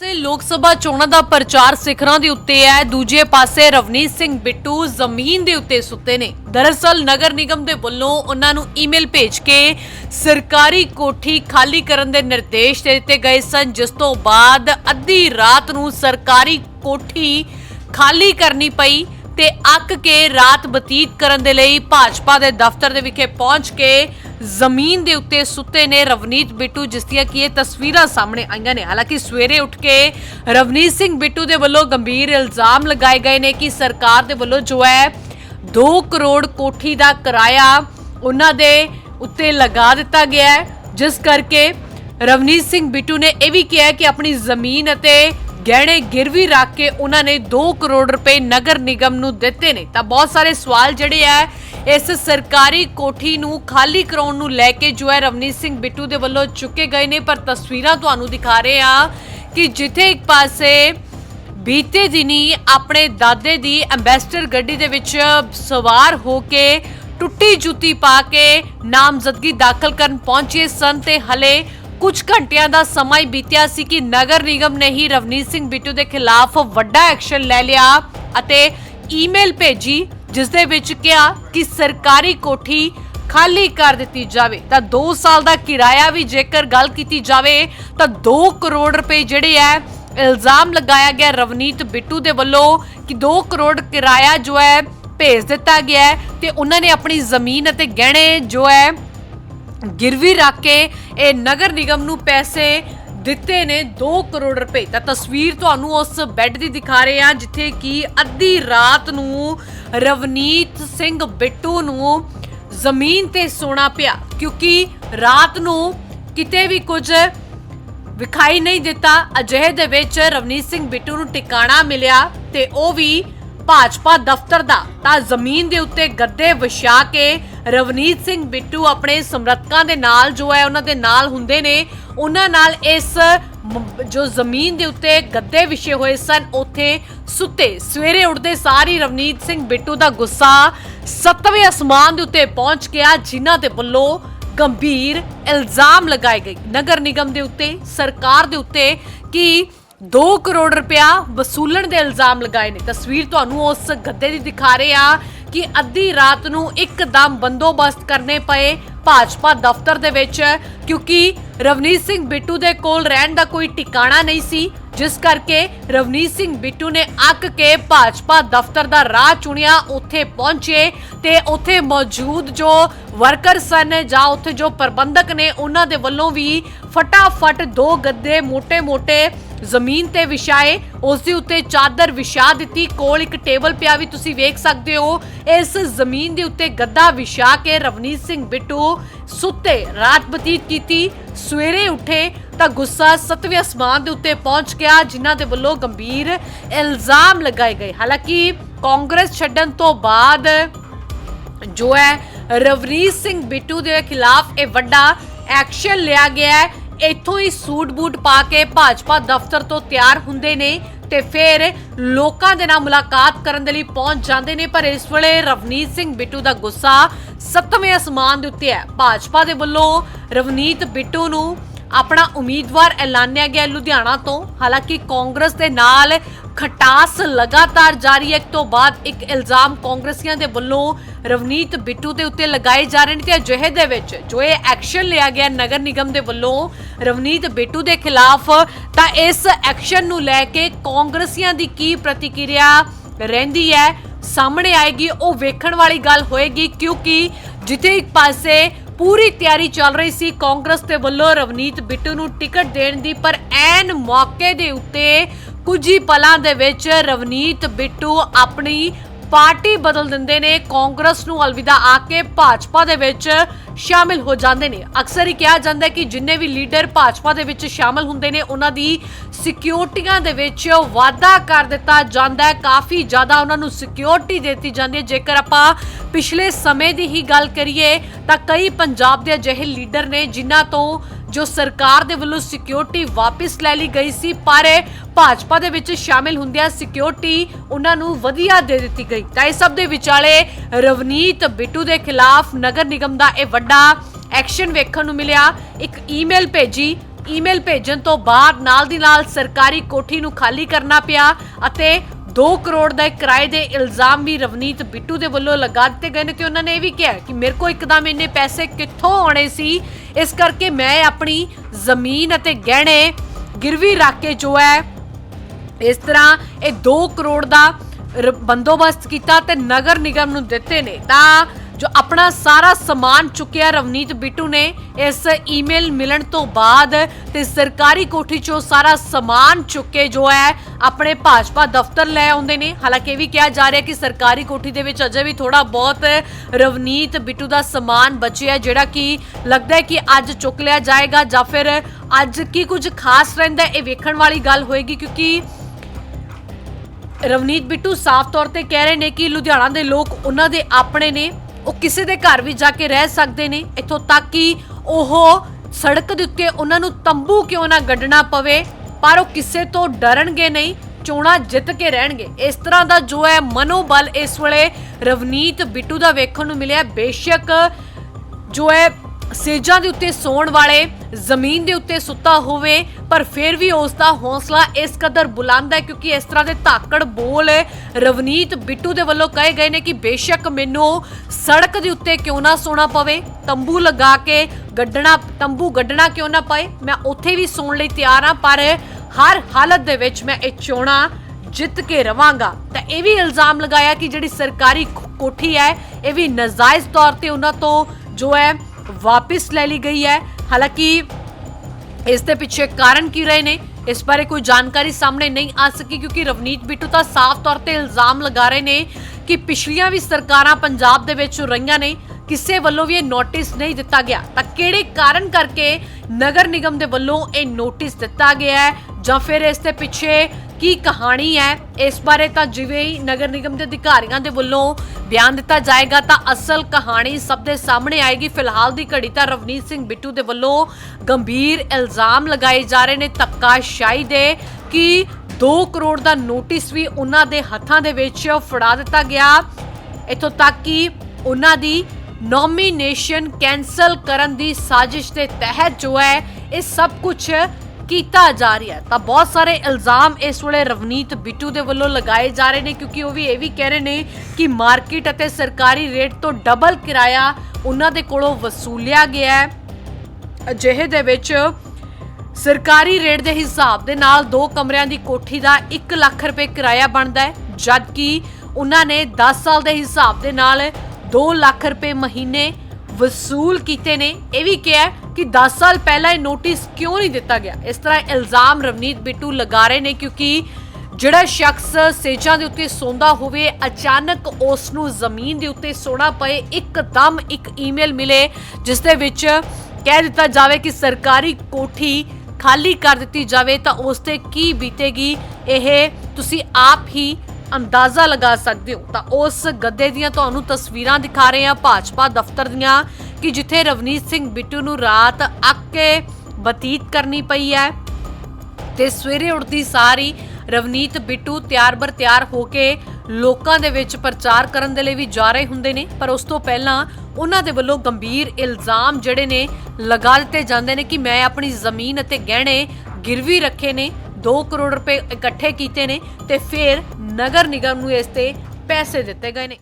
ਪਾਸੇ ਲੋਕ ਸਭਾ ਚੋਣਾਂ ਦਾ ਪ੍ਰਚਾਰ ਸਿਖਰਾਂ ਦੇ ਉੱਤੇ ਹੈ। ਦੂਜੇ ਪਾਸੇ ਰਵਨੀਤ ਸਿੰਘ ਬਿੱਟੂ ਜ਼ਮੀਨ ਦੇ ਉੱਤੇ ਸੁੱਤੇ ਨੇ। ਦਰਅਸਲ ਨਗਰ ਨਿਗਮ ਦੇ ਵੱਲੋਂ ਉਹਨਾਂ ਨੂੰ ਈਮੇਲ ਭੇਜ ਕੇ ਸਰਕਾਰੀ ਕੋਠੀ ਖਾਲੀ ਕਰਨ ਦੇ ਨਿਰਦੇਸ਼ ਦੇ ਦਿੱਤੇ ਗਏ ਸਨ, ਜਿਸ ਤੋਂ ਬਾਅਦ ਅੱਧੀ ਰਾਤ ਨੂੰ ਸਰਕਾਰੀ ਕੋਠੀ ਖਾਲੀ ਕਰਨੀ ਪਈ। ਤੇ ਅੱਕ ਕੇ ਰਾਤ ਬਤੀਤ ਕਰਨ ਦੇ ਲਈ ਭਾਜਪਾ ਦੇ ਦਫ਼ਤਰ ਦੇ ਵਿਖੇ ਪਹੁੰਚ ਕੇ ਜ਼ਮੀਨ ਦੇ ਉੱਤੇ ਸੁੱਤੇ ਨੇ ਰਵਨੀਤ ਬਿੱਟੂ, ਜਿਸ ਦੀਆਂ ਕੀ ਇਹ ਤਸਵੀਰਾਂ ਸਾਹਮਣੇ ਆਈਆਂ ਨੇ। ਹਾਲਾਂਕਿ ਸਵੇਰੇ ਉੱਠ ਕੇ ਰਵਨੀਤ ਸਿੰਘ ਬਿੱਟੂ ਦੇ ਵੱਲੋਂ ਗੰਭੀਰ ਇਲਜ਼ਾਮ ਲਗਾਏ ਗਏ ਨੇ ਕਿ ਸਰਕਾਰ ਦੇ ਵੱਲੋਂ ਜੋ ਹੈ 2 ਕਰੋੜ ਕੋਠੀ ਦਾ ਕਿਰਾਇਆ ਉਹਨਾਂ ਦੇ ਉੱਤੇ ਲਗਾ ਦਿੱਤਾ ਗਿਆ ਹੈ, ਜਿਸ ਕਰਕੇ ਰਵਨੀਤ ਸਿੰਘ ਬਿੱਟੂ ਨੇ ਇਹ ਵੀ ਕਿਹਾ ਕਿ ਆਪਣੀ ਜ਼ਮੀਨ ਅਤੇ ਗਹਿਣੇ ਗਿਰਵੀ ਰੱਖ ਕੇ ਉਹਨਾਂ ਨੇ 2 ਕਰੋੜ ਰੁਪਏ ਨਗਰ ਨਿਗਮ ਨੂੰ ਦਿੱਤੇ ਨੇ। ਤਾਂ ਬਹੁਤ ਸਾਰੇ ਸਵਾਲ ਜਿਹੜੇ ਆ, ਇਸ ਸਰਕਾਰੀ ਕੋਠੀ ਨੂੰ ਖਾਲੀ ਕਰਾਉਣ ਨੂੰ ਲੈ ਕੇ ਜੋ ਹੈ ਰਵਨੀਤ ਸਿੰਘ ਬਿੱਟੂ ਦੇ ਵੱਲੋਂ ਚੁੱਕੇ ਗਏ ਨੇ। ਪਰ ਤਸਵੀਰਾਂ ਤੁਹਾਨੂੰ ਦਿਖਾ ਰਹੇ ਆ ਕਿ ਜਿੱਥੇ ਇੱਕ ਪਾਸੇ ਬੀਤੇ ਦਿਨੀ ਆਪਣੇ ਦਾਦੇ ਦੀ ਐਂਬੈਸਡਰ ਗੱਡੀ ਦੇ ਵਿੱਚ ਸਵਾਰ ਹੋ ਕੇ ਟੁੱਟੀ ਜੁੱਤੀ ਪਾ ਕੇ ਨਾਮਜ਼ਦਗੀ ਦਾਖਲ ਕਰਨ ਪਹੁੰਚੇ ਸਨ ਤੇ ਹਲੇ ਕੁਝ ਘੰਟਿਆਂ ਦਾ ਸਮਾਂ ਹੀ ਬੀਤਿਆ ਸੀ ਕਿ ਨਗਰ ਨਿਗਮ ਨੇ ਹੀ ਰਵਨੀਤ ਸਿੰਘ ਬਿੱਟੂ ਦੇ ਖਿਲਾਫ ਵੱਡਾ ਐਕਸ਼ਨ ਲੈ ਲਿਆ ਅਤੇ ਈਮੇਲ ਭੇਜੀ, ਜਿਸ ਦੇ ਵਿੱਚ ਕਿਹਾ ਕਿ ਸਰਕਾਰੀ ਕੋਠੀ ਖਾਲੀ ਕਰ ਦਿੱਤੀ ਜਾਵੇ। ਤਾਂ 2 ਸਾਲ ਦਾ ਕਿਰਾਇਆ ਵੀ ਜੇਕਰ ਗੱਲ ਕੀਤੀ ਜਾਵੇ, ਤਾਂ 2 ਕਰੋੜ ਰੁਪਏ ਜਿਹੜੇ ਹੈ, ਇਲਜ਼ਾਮ ਲਗਾਇਆ ਗਿਆ ਰਵਨੀਤ ਬਿੱਟੂ ਦੇ ਵੱਲੋਂ ਕਿ 2 ਕਰੋੜ ਕਿਰਾਇਆ ਜੋ ਹੈ, ਭੇਜ ਦਿੱਤਾ ਗਿਆ ਹੈ ਤੇ ਉਹਨਾਂ ਨੇ ਆਪਣੀ ਜ਼ਮੀਨ ਅਤੇ ਗਹਿਣੇ ਜੋ ਹੈ ਗਿਰਵੀ ਰੱਖ ਕੇ ਇਹ ਨਗਰ ਨਿਗਮ ਨੂੰ ਪੈਸੇ ਦਿੱਤੇ ਨੇ 2 ਕਰੋੜ ਰੁਪਏ। ਤਾਂ ਤਸਵੀਰ ਤੁਹਾਨੂੰ ਉਸ ਬੈੱਡ ਦੀ ਦਿਖਾ ਰਹੇ ਹਾਂ, ਜਿੱਥੇ ਕਿ ਅੱਧੀ ਰਾਤ ਨੂੰ ਰਵਨੀਤ ਸਿੰਘ ਬਿੱਟੂ ਨੂੰ ਜ਼ਮੀਨ ਤੇ ਸੋਣਾ ਪਿਆ, ਕਿਉਂਕਿ ਰਾਤ ਨੂੰ ਕਿਤੇ ਵੀ ਕੁਝ ਵਿਖਾਈ ਨਹੀਂ ਦਿੱਤਾ। ਅਜਿਹੇ ਦੇ ਵਿੱਚ ਰਵਨੀਤ ਸਿੰਘ ਬਿੱਟੂ ਨੂੰ ਟਿਕਾਣਾ ਮਿਲਿਆ ਤੇ ਉਹ ਵੀ ਭਾਜਪਾ ਦਫ਼ਤਰ ਦਾ। ਤਾਂ ਜ਼ਮੀਨ ਦੇ ਉੱਤੇ ਗੱਦੇ ਵਿਛਾ ਕੇ ਰਵਨੀਤ ਸਿੰਘ ਬਿੱਟੂ ਆਪਣੇ ਸਮਰਥਕਾਂ ਦੇ ਨਾਲ ਜੋ ਹੈ ਉਹਨਾਂ ਦੇ ਨਾਲ ਹੁੰਦੇ ਨੇ। ਉਹਨਾਂ ਨਾਲ ਇਸ ਜੋ ਜ਼ਮੀਨ ਦੇ ਉੱਤੇ ਗੱਦੇ ਵਿਛੇ ਹੋਏ ਸਨ, ਉੱਥੇ ਸੁੱਤੇ ਸਵੇਰੇ ਉੱਠਦੇ ਸਾਰ ਹੀ ਰਵਨੀਤ ਸਿੰਘ ਬਿੱਟੂ ਦਾ ਗੁੱਸਾ ਸੱਤਵੇਂ ਅਸਮਾਨ ਦੇ ਉੱਤੇ ਪਹੁੰਚ ਗਿਆ, ਜਿਨ੍ਹਾਂ ਦੇ ਵੱਲੋਂ ਗੰਭੀਰ ਇਲਜ਼ਾਮ ਲਗਾਏ ਗਏ। ਨਗਰ ਨਿਗਮ ਦੇ ਉੱਤੇ, ਸਰਕਾਰ ਦੇ ਉੱਤੇ ਕਿ 2 ਕਰੋੜ ਰੁਪਇਆ ਵਸੂਲਣ ਦੇ ਇਲਜ਼ਾਮ ਲਗਾਏ ਨੇ। ਤਸਵੀਰ ਤੁਹਾਨੂੰ ਉਸ ਗੱਦੇ ਦੀ ਦਿਖਾ ਰਹੇ ਆ ਕਿ ਅੱਧੀ ਰਾਤ ਨੂੰ ਇੱਕਦਮ ਬੰਦੋਬਸਤ ਕਰਨੇ ਪਏ ਭਾਜਪਾ ਦਫ਼ਤਰ ਦੇ ਵਿੱਚ, ਕਿਉਂਕਿ ਰਵਨੀਤ ਸਿੰਘ ਬਿੱਟੂ ਦੇ ਕੋਲ ਰਹਿਣ ਦਾ ਕੋਈ ਟਿਕਾਣਾ ਨਹੀਂ ਸੀ, ਜਿਸ ਕਰਕੇ ਰਵਨੀਤ ਸਿੰਘ ਬਿੱਟੂ ਨੇ ਅੱਕ ਕੇ ਭਾਜਪਾ ਦਫ਼ਤਰ ਦਾ ਰਾਹ ਚੁਣਿਆ, ਉੱਥੇ ਪਹੁੰਚੇ ਤੇ ਉੱਥੇ ਮੌਜੂਦ ਜੋ ਵਰਕਰ ਸਨ ਜਾਂ ਉੱਥੇ ਜੋ ਪ੍ਰਬੰਧਕ ਨੇ, ਉਹਨਾਂ ਦੇ ਵੱਲੋਂ ਵੀ ਫਟਾਫਟ ਦੋ ਗੱਦੇ ਮੋٹے-ਮੋٹے ਜ਼ਮੀਨ ਤੇ ਵਿਛਾਏ, ਉਸ ਦੇ ਉੱਤੇ ਚਾਦਰ ਵਿਛਾ ਦਿੱਤੀ, ਕੋਲ ਇੱਕ ਟੇਬਲ ਪਿਆ ਵੀ ਤੁਸੀਂ ਵੇਖ ਸਕਦੇ ਹੋ। ਇਸ ਜ਼ਮੀਨ ਦੇ ਉੱਤੇ ਗੱਦਾ ਵਿਛਾ ਕੇ ਰਵਨੀਤ ਸਿੰਘ ਬਿੱਟੂ ਸੁੱਤੇ, ਰਾਤ ਬਤੀਤ ਕੀਤੀ, ਸਵੇਰੇ ਉੱਠੇ ਤਾਂ ਗੁੱਸਾ ਸਤਵੇਂ ਅਸਮਾਨ ਦੇ ਉੱਤੇ ਪਹੁੰਚ ਗਿਆ, ਜਿਨ੍ਹਾਂ ਦੇ ਵੱਲੋਂ ਗੰਭੀਰ ਇਲਜ਼ਾਮ ਲਗਾਏ ਗਏ। ਹਾਲਾਂਕਿ ਕਾਂਗਰਸ ਛੱਡਣ ਤੋਂ ਬਾਅਦ ਜੋ ਹੈ, ਰਵਨੀਤ ਸਿੰਘ ਬਿੱਟੂ ਦੇ ਖਿਲਾਫ ਇਹ ਵੱਡਾ ਐਕਸ਼ਨ ਲਿਆ ਗਿਆ ਹੈ। ਇੱਥੋਂ ਹੀ ਸੂਟ ਬੂਟ ਪਾ ਕੇ ਭਾਜਪਾ ਦਫ਼ਤਰ ਤੋਂ ਤਿਆਰ ਹੁੰਦੇ ਨੇ ਤੇ ਫਿਰ ਲੋਕਾਂ ਦੇ ਨਾਲ ਮੁਲਾਕਾਤ ਕਰਨ ਦੇ ਲਈ ਪਹੁੰਚ ਜਾਂਦੇ ਨੇ। ਪਰ ਇਸ ਵੇਲੇ ਰਵਨੀਤ ਸਿੰਘ ਬਿੱਟੂ ਦਾ ਗੁੱਸਾ ਸੱਤਵੇਂ ਅਸਮਾਨ ਦੇ ਉੱਤੇ ਹੈ। ਭਾਜਪਾ ਦੇ ਵੱਲੋਂ ਰਵਨੀਤ ਬਿੱਟੂ ਨੂੰ ਆਪਣਾ ਉਮੀਦਵਾਰ ਐਲਾਨਿਆ ਗਿਆ ਲੁਧਿਆਣਾ ਤੋਂ। ਹਾਲਾਂਕਿ ਕਾਂਗਰਸ ਦੇ ਨਾਲ ਖਟਾਸ ਲਗਾਤਾਰ ਜਾਰੀ ਹੈ। ਇੱਕ ਤੋਂ ਬਾਅਦ ਇੱਕ ਇਲਜ਼ਾਮ ਕਾਂਗਰਸੀਆਂ ਦੇ ਵੱਲੋਂ ਰਵਨੀਤ ਬਿੱਟੂ ਦੇ ਉੱਤੇ ਲਗਾਏ ਜਾ ਰਹੇ ਨੇ ਤੇ ਅਜਿਹੇ ਦੇ ਵਿੱਚ ਜੋ ਇਹ ਐਕਸ਼ਨ ਲਿਆ ਗਿਆ ਨਗਰ ਨਿਗਮ ਦੇ ਵੱਲੋਂ, ਰਵਨੀਤ ਬਿੱਟੂ ਦੇ ਖਿਲਾਫ, ਤਾਂ ਇਸ ਐਕਸ਼ਨ ਨੂੰ ਲੈ ਕੇ ਕਾਂਗਰਸੀਆਂ ਦੀ ਕੀ ਪ੍ਰਤੀਕਿਰਿਆ ਰਹਿੰਦੀ ਹੈ, ਸਾਹਮਣੇ ਆਏਗੀ, ਉਹ ਵੇਖਣ ਵਾਲੀ ਗੱਲ ਹੋਏਗੀ, ਕਿਉਂਕਿ ਜਿੱਥੇ ਇੱਕ ਪਾਸੇ ਪੂਰੀ ਤਿਆਰੀ ਚੱਲ ਰਹੀ ਸੀ ਕਾਂਗਰਸ ਦੇ ਵੱਲੋਂ ਰਵਨੀਤ ਬਿੱਟੂ ਨੂੰ ਟਿਕਟ ਦੇਣ ਦੀ, ਪਰ ਐਨ ਮੌਕੇ ਦੇ ਉੱਤੇ ਕੁਝ ਹੀ ਪਲਾਂ ਦੇ ਵਿੱਚ ਰਵਨੀਤ ਬਿੱਟੂ ਆਪਣੀ ਪਾਰਟੀ ਬਦਲ ਦਿੰਦੇ ਨੇ, ਕਾਂਗਰਸ ਨੂੰ ਅਲਵਿਦਾ ਆ ਕੇ ਭਾਜਪਾ ਦੇ ਵਿੱਚ ਸ਼ਾਮਿਲ ਹੋ ਜਾਂਦੇ ਨੇ। ਅਕਸਰ ਹੀ ਕਿਹਾ ਜਾਂਦਾ ਕਿ ਜਿੰਨੇ ਵੀ ਲੀਡਰ ਭਾਜਪਾ ਦੇ ਵਿੱਚ ਸ਼ਾਮਿਲ ਹੁੰਦੇ ਨੇ, ਉਹਨਾਂ ਦੀ ਸਿਕਿਉਰਟੀਆਂ ਦੇ ਵਿੱਚ ਵਾਅਦਾ ਕਰ ਦਿੱਤਾ ਜਾਂਦਾ ਹੈ। ਕਾਫੀ ਜ਼ਿਆਦਾ ਉਹਨਾਂ ਨੂੰ ਸਿਕਿਉਰਿਟੀ ਦਿੱਤੀ ਜਾਂਦੀ ਹੈ। ਜੇਕਰ ਆਪਾਂ ਪਿਛਲੇ ਸਮੇਂ ਦੀ ਹੀ ਗੱਲ ਕਰੀਏ, ਤਾਂ ਕਈ ਪੰਜਾਬ ਦੇ ਅਜਿਹੇ ਲੀਡਰ ਨੇ ਜਿਨ੍ਹਾਂ ਤੋਂ ਜੋ ਸਰਕਾਰ ਦੇ ਵੱਲੋਂ ਸਿਕਿਉਰਿਟੀ ਵਾਪਸ ਲੈ ਲਈ ਗਈ ਸੀ, ਪਰ ਭਾਜਪਾ ਦੇ ਵਿੱਚ ਸ਼ਾਮਿਲ ਹੁੰਦਿਆਂ ਸਿਕਿਉਰਿਟੀ ਉਹਨਾਂ ਨੂੰ ਵਧੀਆ ਦੇ ਦਿੱਤੀ ਗਈ। ਤਾਂ ਇਹ ਸਭ ਦੇ ਵਿਚਾਲੇ ਰਵਨੀਤ ਬਿੱਟੂ ਦੇ ਖਿਲਾਫ ਨਗਰ ਨਿਗਮ ਦਾ ਇਹ ਵੱਡਾ ਐਕਸ਼ਨ ਵੇਖਣ ਨੂੰ ਮਿਲਿਆ। ਇੱਕ ਈਮੇਲ ਭੇਜੀ। ਈਮੇਲ ਭੇਜਣ ਤੋਂ ਬਾਅਦ ਨਾਲ ਦੀ ਨਾਲ ਸਰਕਾਰੀ ਕੋਠੀ ਨੂੰ ਖਾਲੀ ਕਰਨਾ ਪਿਆ ਅਤੇ 2 ਕਰੋੜ ਦਾ ਕਿਰਾਏ ਦੇ ਇਲਜ਼ਾਮ ਵੀ ਰਵਨੀਤ ਬਿੱਟੂ ਦੇ ਵੱਲੋਂ ਲਗਾ ਦਿੱਤੇ ਗਏ ਨੇ ਤੇ ਉਹਨਾਂ ਨੇ ਇਹ ਵੀ ਕਿਹਾ ਕਿ ਮੇਰੇ ਕੋਲ ਇੱਕਦਮ ਇੰਨੇ ਪੈਸੇ ਕਿੱਥੋਂ ਆਉਣੇ ਸੀ? ਇਸ ਕਰਕੇ ਮੈਂ ਆਪਣੀ ਜ਼ਮੀਨ ਅਤੇ ਗਹਿਣੇ ਗਿਰਵੀ ਰੱਖ ਕੇ ਜੋ ਹੈ, ਇਸ ਤਰ੍ਹਾਂ ਇਹ 2 ਕਰੋੜ ਦਾ ਬੰਦੋਬਸਤ ਕੀਤਾ ਤੇ ਨਗਰ ਨਿਗਮ ਨੂੰ ਦਿੱਤੇ ਨੇ। ਤਾਂ ਜੋ ਆਪਣਾ ਸਾਰਾ ਸਮਾਨ ਚੁੱਕਿਆ ਰਵਨੀਤ ਬਿੱਟੂ ਨੇ, ਇਸ ਈਮੇਲ ਮਿਲਣ ਤੋਂ ਬਾਅਦ ਤੇ ਸਰਕਾਰੀ ਕੋਠੀ ਚੋਂ ਸਾਰਾ ਸਮਾਨ ਚੁੱਕ ਕੇ ਜੋ ਹੈ, ਆਪਣੇ ਭਾਜਪਾ ਦਫ਼ਤਰ ਲੈ ਆਉਂਦੇ ਨੇ। ਹਾਲਾਂਕਿ ਇਹ ਵੀ ਕਿਹਾ ਜਾ ਰਿਹਾ ਕਿ ਸਰਕਾਰੀ ਕੋਠੀ ਦੇ ਵਿੱਚ ਅਜੇ ਵੀ ਥੋੜਾ ਬਹੁਤ ਰਵਨੀਤ ਬਿੱਟੂ ਦਾ ਸਮਾਨ ਬਚਿਆ ਜਿਹੜਾ ਕਿ ਲੱਗਦਾ ਹੈ ਕਿ ਅੱਜ ਚੁੱਕ ਲਿਆ ਜਾਏਗਾ ਜਾਂ ਫਿਰ ਅੱਜ ਕੀ ਕੁਝ ਖਾਸ ਰਹਿੰਦਾ ਇਹ ਵੇਖਣ ਵਾਲੀ ਗੱਲ ਹੋਏਗੀ ਕਿਉਂਕਿ ਰਵਨੀਤ ਬਿੱਟੂ ਸਾਫ਼ ਤੌਰ ਤੇ ਕਹਿ ਰਹੇ ਨੇ ਕਿ ਲੁਧਿਆਣਾ ਦੇ ਲੋਕ ਉਹਨਾਂ ਦੇ ਆਪਣੇ ਨੇ। ਉਹ ਕਿਸੇ ਦੇ ਘਰ ਵੀ ਜਾ ਕੇ ਰਹਿ ਸਕਦੇ ਨੇ, ਇੱਥੋਂ ਤੱਕ ਕਿ ਉਹ ਸੜਕ ਦੇ ਉੱਤੇ ਉਹਨਾਂ ਨੂੰ ਤੰਬੂ ਕਿਉਂ ਨਾ ਗੱਡਣਾ ਪਵੇ, ਪਰ ਉਹ ਕਿਸੇ ਤੋਂ ਡਰਨਗੇ ਨਹੀਂ, ਚੋਣਾ ਜਿੱਤ ਕੇ ਰਹਿਣਗੇ। ਇਸ ਤਰ੍ਹਾਂ ਦਾ ਜੋ ਹੈ ਮਨੋਬਲ ਇਸ ਵੇਲੇ ਰਵਨੀਤ ਬਿੱਟੂ ਦਾ ਵੇਖਣ ਨੂੰ ਮਿਲਿਆ। ਬੇਸ਼ੱਕ ਜੋ ਹੈ ਸੇਜਾਂ ਦੇ ਉੱਤੇ ਸੌਣ ਵਾਲੇ ਜ਼ਮੀਨ ਦੇ ਉੱਤੇ ਸੁੱਤਾ ਹੋਵੇ, ਪਰ ਫਿਰ ਵੀ ਉਸ ਦਾ ਹੌਸਲਾ ਇਸ ਕਦਰ ਬੁਲੰਦ ਹੈ, ਕਿਉਂਕਿ ਇਸ ਤਰ੍ਹਾਂ ਦੇ ਧਾਕੜ ਬੋਲ ਰਵਨੀਤ ਬਿੱਟੂ ਦੇ ਵੱਲੋਂ ਕਹੇ ਗਏ ਨੇ ਕਿ ਬੇਸ਼ੱਕ ਮੈਨੂੰ ਸੜਕ ਦੇ ਉੱਤੇ ਕਿਉਂ ਨਾ ਸੌਣਾ ਪਵੇ, ਤੰਬੂ ਲਗਾ ਕੇ ਗੱਡਣਾ, ਤੰਬੂ ਗੱਡਣਾ ਕਿਉਂ ਨਾ ਪਏ? ਮੈਂ ਉੱਥੇ ਵੀ ਸੌਣ ਲਈ ਤਿਆਰ ਹਾਂ, ਪਰ ਹਰ ਹਾਲਤ ਦੇ ਵਿੱਚ ਮੈਂ ਇਹ ਚੋਣਾ ਜਿੱਤ ਕੇ ਰਵਾਂਗਾ। ਤਾਂ ਇਹ ਵੀ ਇਲਜ਼ਾਮ ਲਗਾਇਆ ਕਿ ਜਿਹੜੀ ਸਰਕਾਰੀ ਕੋਠੀ ਹੈ, ਇਹ ਵੀ ਨਜਾਇਜ਼ ਤੌਰ ਤੇ ਉਹਨਾਂ ਤੋਂ ਜੋ ਹੈ ਵਾਪਿਸ ਲੈ ਲਈ ਗਈ ਹੈ ਹਾਲਾਂਕਿ ਇਸ ਦੇ ਪਿੱਛੇ ਕਾਰਨ ਕੀ ਰਹੇ ਨੇ ਇਸ ਬਾਰੇ ਕੋਈ ਜਾਣਕਾਰੀ ਸਾਹਮਣੇ ਨਹੀਂ ਆ ਸਕੀ ਕਿਉਂਕਿ ਰਵਨੀਤ ਬਿੱਟੂ ਤਾਂ ਸਾਫ਼ ਤੌਰ ਤੇ ਇਲਜ਼ਾਮ ਲਗਾ ਰਹੇ ਨੇ ਕਿ ਪਿਛਲੀਆਂ ਵੀ ਸਰਕਾਰਾਂ ਪੰਜਾਬ ਦੇ ਵਿੱਚ ਰਹੀਆਂ ਨੇ ਕਿਸੇ ਵੱਲੋਂ ਵੀ ਇਹ ਨੋਟਿਸ ਨਹੀਂ ਦਿੱਤਾ ਗਿਆ ਤਾਂ ਕਿਹੜੇ ਕਾਰਨ ਕਰਕੇ ਨਗਰ ਨਿਗਮ ਦੇ ਵੱਲੋਂ ਇਹ ਨੋਟਿਸ ਦਿੱਤਾ ਗਿਆ ਹੈ ਜਾਂ ਫਿਰ ਇਸ ਦੇ ਪਿੱਛੇ ਕੀ ਕਹਾਣੀ ਹੈ? ਇਸ ਬਾਰੇ ਤਾਂ ਜਿਵੇਂ ਹੀ ਨਗਰ ਨਿਗਮ ਦੇ ਅਧਿਕਾਰੀਆਂ ਦੇ ਵੱਲੋਂ ਬਿਆਨ ਦਿੱਤਾ ਜਾਏਗਾ, ਤਾਂ ਅਸਲ ਕਹਾਣੀ ਸਭ ਦੇ ਸਾਹਮਣੇ ਆਏਗੀ। ਫਿਲਹਾਲ ਦੀ ਘੜੀ ਤਾਂ ਰਵਨੀਤ ਸਿੰਘ ਬਿੱਟੂ ਦੇ ਵੱਲੋਂ ਗੰਭੀਰ ਇਲਜ਼ਾਮ ਲਗਾਏ ਜਾ ਰਹੇ ਨੇ ਧੱਕਾਸ਼ਾਹੀ ਦੇ ਕਿ 2 ਕਰੋੜ ਦਾ ਨੋਟਿਸ ਵੀ ਉਹਨਾਂ ਦੇ ਹੱਥਾਂ ਦੇ ਵਿੱਚ ਫੜਾ ਦਿੱਤਾ ਗਿਆ। ਇਥੋਂ ਤੱਕ ਕਿ ਉਹਨਾਂ ਦੀ ਨੋਮੀਨੇਸ਼ਨ ਕੈਨਸਲ ਕਰਨ ਦੀ ਸਾਜ਼ਿਸ਼ ਦੇ ਤਹਿਤ ਜੋ ਹੈ, ਇਹ ਸਭ ਕੁਝ ਕੀਤਾ ਜਾ ਰਿਹਾ ਤਾਂ ਬਹੁਤ ਸਾਰੇ ਇਲਜ਼ਾਮ ਇਸ ਵੇਲੇ ਰਵਨੀਤ ਬਿੱਟੂ ਦੇ ਵੱਲੋਂ ਲਗਾਏ ਜਾ ਰਹੇ ਨੇ, ਕਿਉਂਕਿ ਉਹ ਵੀ ਇਹ ਵੀ ਕਹਿ ਰਹੇ ਨੇ ਕਿ ਮਾਰਕੀਟ ਅਤੇ ਸਰਕਾਰੀ ਰੇਟ ਤੋਂ ਡਬਲ ਕਿਰਾਇਆ ਉਹਨਾਂ ਦੇ ਕੋਲੋਂ ਵਸੂਲਿਆ ਗਿਆ ਹੈ। ਅਜਿਹੇ ਦੇ ਵਿੱਚ ਸਰਕਾਰੀ ਰੇਟ ਦੇ ਹਿਸਾਬ ਦੇ ਨਾਲ ਦੋ ਕਮਰਿਆਂ ਦੀ ਕੋਠੀ ਦਾ 1 ਲੱਖ ਰੁਪਏ ਕਿਰਾਇਆ ਬਣਦਾ ਹੈ, ਜਦਕਿ ਉਹਨਾਂ ਨੇ 10 ਸਾਲ ਦੇ ਹਿਸਾਬ ਦੇ ਨਾਲ 2 ਲੱਖ ਰੁਪਏ ਮਹੀਨੇ ਵਸੂਲ ਕੀਤੇ ਨੇ। ਇਹ ਵੀ ਕਿਹਾ ਕਿ 10 ਸਾਲ ਪਹਿਲਾਂ ਇਹ ਨੋਟਿਸ ਕਿਉਂ ਨਹੀਂ ਦਿੱਤਾ ਗਿਆ? ਇਸ ਤਰ੍ਹਾਂ ਇਲਜ਼ਾਮ ਰਵਨੀਤ ਬਿੱਟੂ ਲਗਾ ਰਹੇ ਨੇ ਕਿਉਂਕਿ ਜਿਹੜਾ ਸ਼ਖਸ ਸੇਜਾਂ ਦੇ ਉੱਤੇ ਸੌਂਦਾ ਹੋਵੇ, ਅਚਾਨਕ ਉਸ ਨੂੰ ਜ਼ਮੀਨ ਦੇ ਉੱਤੇ ਸੋਣਾ ਪਏ, ਇੱਕਦਮ ਇੱਕ ਈਮੇਲ ਮਿਲੇ, ਜਿਸ ਦੇ ਵਿੱਚ ਕਹਿ ਦਿੱਤਾ ਜਾਵੇ ਕਿ ਸਰਕਾਰੀ ਕੋਠੀ ਖਾਲੀ ਕਰ ਦਿੱਤੀ ਜਾਵੇ ਤਾਂ ਉਸ ਤੇ ਕੀ ਬੀਤੇਗੀ? ਇਹ ਤੁਸੀਂ ਆਪ ਹੀ ਅੰਦਾਜ਼ਾ ਲਗਾ ਸਕਦੇ ਹੋ। ਤਾਂ ਉਸ ਗੱਦੇ ਦੀਆਂ ਤੁਹਾਨੂੰ ਤਸਵੀਰਾਂ ਦਿਖਾ ਰਹੇ ਹਾਂ। ਭਾਜਪਾ ਦਫ਼ਤਰ ਦੀਆਂ ਕਿ ਜਿੱਥੇ ਰਵਨੀਤ ਸਿੰਘ ਬਿੱਟੂ ਨੂੰ ਰਾਤ ਅੱਕ ਕੇ ਬਤੀਤ ਕਰਨੀ ਪਈ ਹੈ। ਤੇ ਸਵੇਰੇ ਉੱਠਦੀ ਸਾਰੀ ਰਵਨੀਤ ਬਿੱਟੂ ਤਿਆਰ ਬਰ ਤਿਆਰ ਹੋ ਕੇ ਲੋਕਾਂ ਦੇ ਵਿੱਚ ਪ੍ਰਚਾਰ ਕਰਨ ਦੇ ਲਈ ਵੀ ਜਾ ਰਹੇ ਹੁੰਦੇ ਨੇ, ਪਰ ਉਸ ਤੋਂ ਪਹਿਲਾਂ ਉਹਨਾਂ ਦੇ ਵੱਲੋਂ ਗੰਭੀਰ ਇਲਜ਼ਾਮ ਜਿਹੜੇ ਨੇ ਲਗਾ ਦਿੱਤੇ ਜਾਂਦੇ ਨੇ ਕਿ ਮੈਂ ਆਪਣੀ ਜ਼ਮੀਨ ਅਤੇ ਗਹਿਣੇ ਗਿਰਵੀ ਰੱਖੇ ਨੇ 2 ਕਰੋੜ ਰੁਪਏ ਇਕੱਠੇ ਕੀਤੇ ਨੇ ਤੇ ਫਿਰ ਨਗਰ ਨਿਗਮ ਨੂੰ ਇਸ ਤੇ ਪੈਸੇ ਦਿੱਤੇ ਗਏ ਨੇ।